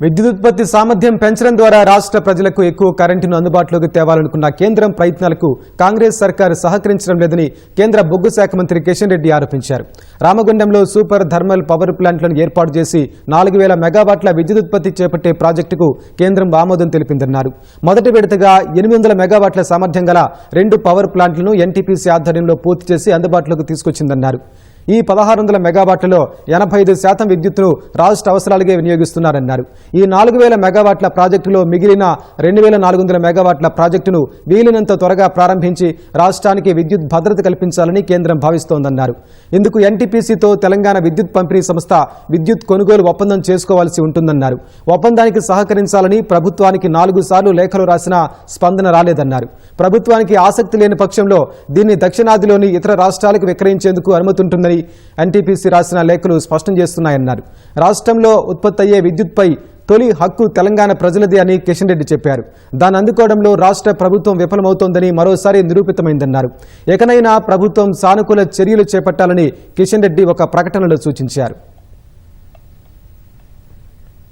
విద్యుదుత్పత్తి సామర్థ్యం పెంచడం ద్వారా రాష్ట్ర ప్రజలకు ఎక్కువ కరెంటును అందుబాటులోకి తేవాలనుకున్న కేంద్రం ప్రయత్నాలకు కాంగ్రెస్ సర్కార్ సహకరించడం లేదని కేంద్ర బొగ్గు శాఖ మంత్రి కిషన్ రెడ్డి ఆరోపించారు. రామగుండంలో సూపర్ థర్మల్ పవర్ ప్లాంట్లను ఏర్పాటు చేసి నాలుగు వేల మెగావాట్ల విద్యుదుత్పత్తి చేపట్టే ప్రాజెక్టుకు కేంద్రం ఆమోదం తెలిపిందన్నారు. మొదటి విడతగా ఎనిమిది వందల మెగావాట్ల సామర్థ్యం గల రెండు పవర్ ప్లాంట్లను ఎన్టీపీసీ ఆధ్వర్యంలో పూర్తి చేసి అందుబాటులోకి తీసుకొచ్చిందన్నారు. ఈ పదహారు వందల మెగావాట్లలో ఎనభై ఐదు శాతం విద్యుత్తును రాష్ట్ర అవసరాలుగా వినియోగిస్తున్నారన్నారు. ఈ నాలుగు వేల మెగావాట్ల ప్రాజెక్టులో మిగిలిన రెండు వేల నాలుగు వందల మెగావాట్ల ప్రాజెక్టును వీలైనంత త్వరగా ప్రారంభించి రాష్ట్రానికి విద్యుత్ భద్రత కల్పించాలని కేంద్రం భావిస్తోందన్నారు. ఇందుకు ఎన్టీపీసీతో తెలంగాణ విద్యుత్ పంపిణీ సంస్థ విద్యుత్ కొనుగోలు ఒప్పందం చేసుకోవాల్సి ఉంటుందన్నారు. ఒప్పందానికి సహకరించాలని ప్రభుత్వానికి నాలుగు సార్లు లేఖలు రాసినా స్పందన రాలేదన్నారు. ప్రభుత్వానికి ఆసక్తి లేని పక్షంలో దీన్ని దక్షిణాదిలోని ఇతర రాష్ట్రాలకు విక్రయించేందుకు అనుమతి ఉంటుందని ఎన్టీపీసీ రాసిన లేఖలు స్పష్టం చేస్తున్నాయన్నారు. రాష్ట్రంలో ఉత్పత్తి అయ్యే విద్యుత్పై తొలి హక్కు తెలంగాణ ప్రజలదే అని కిషన్ రెడ్డి చెప్పారు. దాన్ని అందుకోవడంలో రాష్ట్ర ప్రభుత్వం విఫలమవుతోందని మరోసారి నిరూపితమైందన్నారు. ఎకనైనా ప్రభుత్వం సానుకూల చర్యలు చేపట్టాలని కిషన్ రెడ్డి ఒక ప్రకటనలో సూచించారు.